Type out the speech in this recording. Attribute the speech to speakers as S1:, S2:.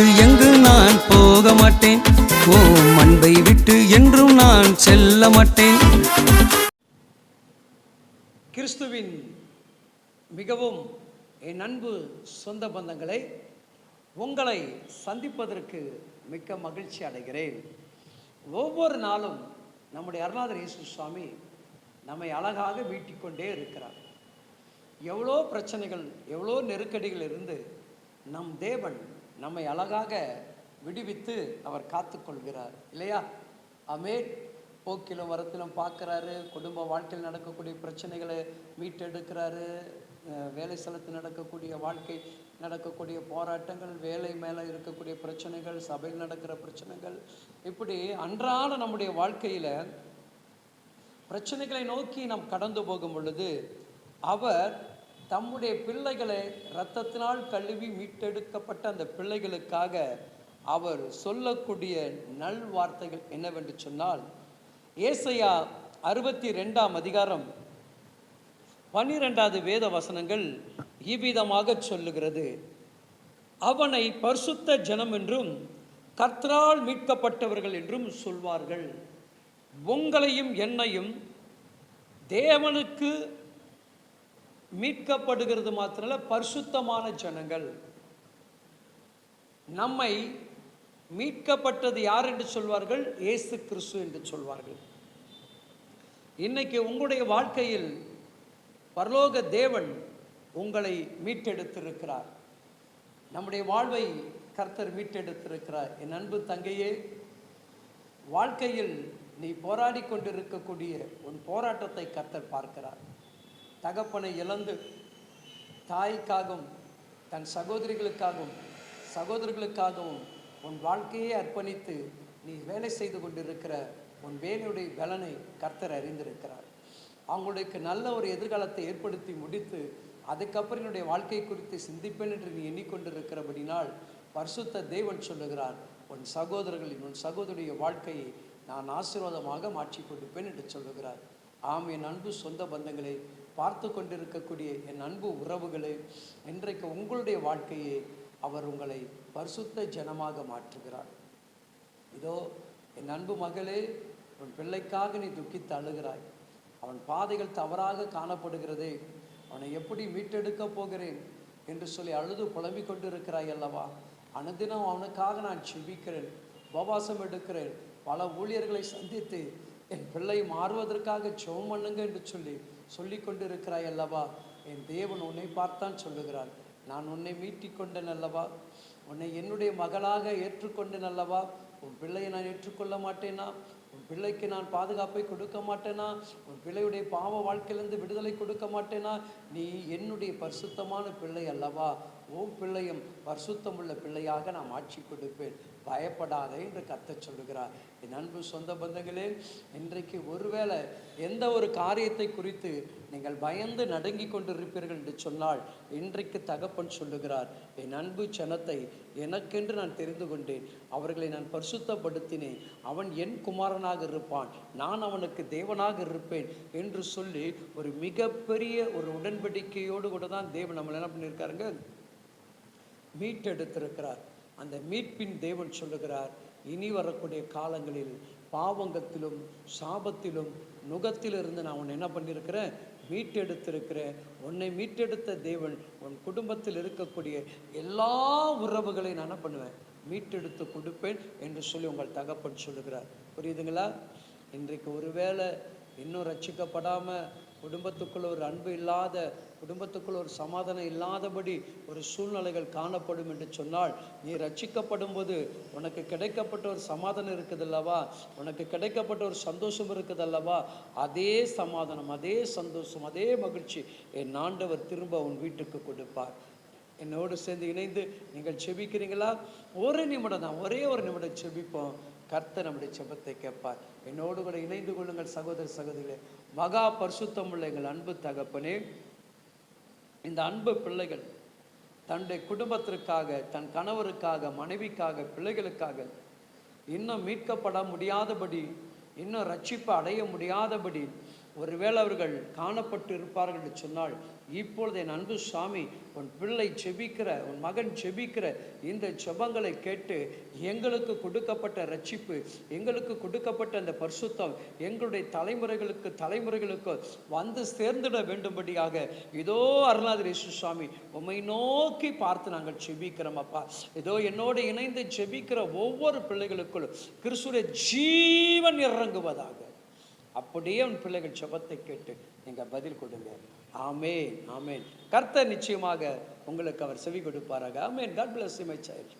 S1: விட்டு எங்கு நான் போக மாட்டேன்? ஓ அன்பை விட்டு என்றும் நான் செல்ல மாட்டேன்.
S2: கிறிஸ்துவின் மிகவும் என் அன்பு சொந்த பந்தங்களை உங்களை சந்திப்பதற்கு மிக்க மகிழ்ச்சி அடைகிறேன். ஒவ்வொரு நாளும் நம்முடைய அருணாதர் இயேசு சுவாமி நம்மை அழகாக வீட்டிக்கொண்டே இருக்கிறார். எவ்வளோ பிரச்சனைகள் எவ்வளோ நெருக்கடிகள் இருந்து நம் தேவன் நம்மை அழகாக விடுவித்து அவர் காத்துக்கொள்கிறார் இல்லையா? அமே போக்கிலும் வரத்திலும் பார்க்குறாரு. குடும்ப வாழ்க்கையில் நடக்கக்கூடிய பிரச்சனைகளை மீட்டெடுக்கிறாரு. வேலை ஸ்தலத்தில் நடக்கக்கூடிய வாழ்க்கை நடக்கக்கூடிய போராட்டங்கள் வேலை மேலே இருக்கக்கூடிய பிரச்சனைகள் சபையில் நடக்கிற பிரச்சனைகள் இப்படி அன்றாட நம்முடைய வாழ்க்கையில் பிரச்சனைகளை நோக்கி நாம் கடந்து போகும் பொழுது அவர் தம்முடைய பிள்ளைகளை இரத்தத்தினால் கழுவி மீட்டெடுக்கப்பட்ட அந்த பிள்ளைகளுக்காக அவர் சொல்லக்கூடிய நல் வார்த்தைகள் என்னவென்று சொன்னால் ஏசையா அறுபத்தி ரெண்டாம் அதிகாரம் பன்னிரெண்டாவது வேத வசனங்கள் இவ்விதமாக சொல்லுகிறது. அவனை பரிசுத்த ஜனம் என்றும் கர்த்தரால் மீட்கப்பட்டவர்கள் என்றும் சொல்வார்கள். உங்களையும் என்னையும் தேவனுக்கு மீட்கப்படுகிறது மாத்திரமல்ல பரிசுத்தமான ஜனங்கள். நம்மை மீட்கப்பட்டது யார் என்று சொல்வார்கள்? இயேசு கிறிஸ்து என்று சொல்வார்கள். இன்னைக்கு உங்களுடைய வாழ்க்கையில் பரலோக தேவன் உங்களை மீட்டெடுத்திருக்கிறார். நம்முடைய வாழ்வை கர்த்தர் மீட்டெடுத்திருக்கிறார். என் அன்பு தங்கையே வாழ்க்கையில் நீ போராடி கொண்டிருக்கக்கூடிய உன் போராட்டத்தை கர்த்தர் பார்க்கிறார். தகப்பனை இழந்து தாய்க்காகவும் தன் சகோதரிகளுக்காகவும் சகோதரர்களுக்காகவும் உன் வாழ்க்கையை அர்ப்பணித்து நீ வேலை செய்து கொண்டிருக்கிற உன் வேலையுடைய பலனை கர்த்தர் அறிந்திருக்கிறார். அவங்களுக்கு நல்ல ஒரு எதிர்காலத்தை ஏற்படுத்தி முடித்து அதுக்கப்புறம் என்னுடைய வாழ்க்கை குறித்து சிந்திப்பேன் என்று நீ எண்ணிக்கொண்டிருக்கிறபடினால் பரிசுத்த தேவன் சொல்லுகிறார் உன் சகோதரர்களின் உன் சகோதரிய வாழ்க்கையை நான் ஆசீர்வாதமாக மாற்றி கொடுப்பேன் என்று சொல்லுகிறார். ஆம் என் அன்பு சொந்த பந்தங்களே பார்த்து கொண்டிருக்கக்கூடிய என் அன்பு உறவுகளே இன்றைக்கு உங்களுடைய வாழ்க்கையை அவர் உங்களை பரிசுத்த ஜனமாக மாற்றுகிறார். இதோ என் அன்பு மகளே உன் பிள்ளைக்காக நீ துக்கித்து அழுகிறாய். அவன் பாதைகள் தவறாக காணப்படுகிறதே அவனை எப்படி மீட்டெடுக்க போகிறேன் என்று சொல்லி அழுது புலம்பிக் கொண்டிருக்கிறாய் அல்லவா? அனுதினம் அவனுக்காக நான் செபிக்கிறேன் உபவாசம் எடுக்கிறேன் பல ஊழியர்களை சந்தித்து என் பிள்ளை மாறுவதற்காக ஜெபம் பண்ணுங்க என்று சொல்லி சொல்லி கொண்டிருக்கிறாய் அல்லவா? என் தேவன் உன்னை பார்த்தான் சொல்லுகிறான் நான் உன்னை மீட்டிக் கொண்டேன் அல்லவா? உன்னை என்னுடைய மகளாக ஏற்றுக்கொண்டேன் அல்லவா? உன் பிள்ளையை நான் ஏற்றுக்கொள்ள மாட்டேனா? உன் பிள்ளைக்கு நான் பாதுகாப்பை கொடுக்க மாட்டேனா? உன் பிள்ளையுடைய பாவ வாழ்க்கையிலிருந்து விடுதலை கொடுக்க மாட்டேனா? நீ என்னுடைய பரிசுத்தமான பிள்ளை அல்லவா? உன் பிள்ளையும் பரிசுத்தமுள்ள பிள்ளையாக நான் ஆட்சி கொடுப்பேன். பயப்படாதே என்று கத்த சொல்லுகிறார். என் அன்பு சொந்த பந்தங்களே இன்றைக்கு ஒருவேளை எந்த ஒரு காரியத்தை குறித்து நீங்கள் பயந்து நடுங்கி கொண்டிருப்பீர்கள் என்று சொன்னால் இன்றைக்கு தகப்பன் சொல்லுகிறார் என் அன்பு ஜனத்தை எனக்கென்று நான் தெரிந்து கொண்டேன். அவர்களை நான் பரிசுத்தப்படுத்தினேன். அவன் என் குமாரனாக இருப்பான். நான் அவனுக்கு தேவனாக இருப்பேன். என்று சொல்லி ஒரு மிகப்பெரிய ஒரு உடன்படிக்கையோடு கூட தான் தேவன் நம்மளை என்ன பண்ணியிருக்காருங்க? மீட்டெடுத்திருக்கிறார். அந்த மீட்பின் தேவன் சொல்லுகிறார் இனி வரக்கூடிய காலங்களில் பாவங்கத்திலும் சாபத்திலும் நுகத்திலிருந்து நான் உன்னை என்ன பண்ணியிருக்கிறேன் மீட்டெடுத்திருக்கிறேன். உன்னை மீட்டெடுத்த தேவன் உன் குடும்பத்தில் இருக்கக்கூடிய எல்லா உறவுகளையும் நான் என்ன பண்ணுவேன்? மீட்டெடுத்து கொடுப்பேன் என்று சொல்லி உங்கள் தகப்பன் சொல்லுகிறார். புரியுதுங்களா? இன்றைக்கு ஒருவேளை இன்னும் ரட்சிக்கப்படாமல் குடும்பத்துக்குள்ள ஒரு அன்பு இல்லாத குடும்பத்துக்குள்ள ஒரு சமாதானம் இல்லாதபடி ஒரு சூழ்நிலைகள் காணப்படும் என்று சொன்னால் நீ ரட்சிக்கப்படும் போது உனக்கு கிடைக்கப்பட்ட ஒரு சமாதானம் இருக்குது அல்லவா உனக்கு கிடைக்கப்பட்ட ஒரு சந்தோஷம் இருக்குது அல்லவா அதே சமாதானம் அதே சந்தோஷம் அதே மகிழ்ச்சி என் ஆண்டவர் திரும்ப உன் வீட்டுக்கு கொடுப்பார். என்னோடு சேர்ந்து இணைந்து நீங்கள் செபிக்கிறீங்களா? ஒரு நிமிடம் தான் ஒரே ஒரு நிமிடம் செபிப்போம். கர்த்தர் நம்முடைய செபத்தை கேட்பார். என்னோடு கூட இணைந்து கொள்ளுங்கள் சகோதர சகோதரிகளே. மகா பரிசுத்தம் உள்ள எங்கள் அன்பு தகப்பனே இந்த அன்பு பிள்ளைகள் தன்னுடைய குடும்பத்திற்காக தன் கணவருக்காக மனைவிக்காக பிள்ளைகளுக்காக இன்னும் மீட்கப்பட முடியாதபடி இன்னும் ரட்சிப்பு அடைய முடியாதபடி ஒருவேளை அவர்கள் காணப்பட்டு இருப்பார்கள் என்று சொன்னால் இப்பொழுது என் அன்பு சாமி உன் பிள்ளை செபிக்கிற உன் மகன் செபிக்கிற இந்த செபங்களை கேட்டு எங்களுக்கு கொடுக்கப்பட்ட ரட்சிப்பு எங்களுக்கு கொடுக்கப்பட்ட அந்த பரிசுத்தம் எங்களுடைய தலைமுறைகளுக்கு தலைமுறைகளுக்கு வந்து சேர்ந்துட வேண்டும்படியாக இதோ அருணாதிரி சுவாமி உம்மை நோக்கி பார்த்து நாங்கள் செபிக்கிறோம் அப்பா. இதோ என்னோடு இணைந்து செபிக்கிற ஒவ்வொரு பிள்ளைகளுக்குள்ளும் கிறிஸ்துடைய ஜீவன் இறங்குவதாக. அப்படியே உன் பிள்ளைகள் செபத்தை கேட்டு நீங்கள் பதில் கொடுங்க. ஆமேன் ஆமேன். கர்த்தர் நிச்சயமாக உங்களுக்கு அவர் செவி கொடுப்பாராக. Amen. God bless my child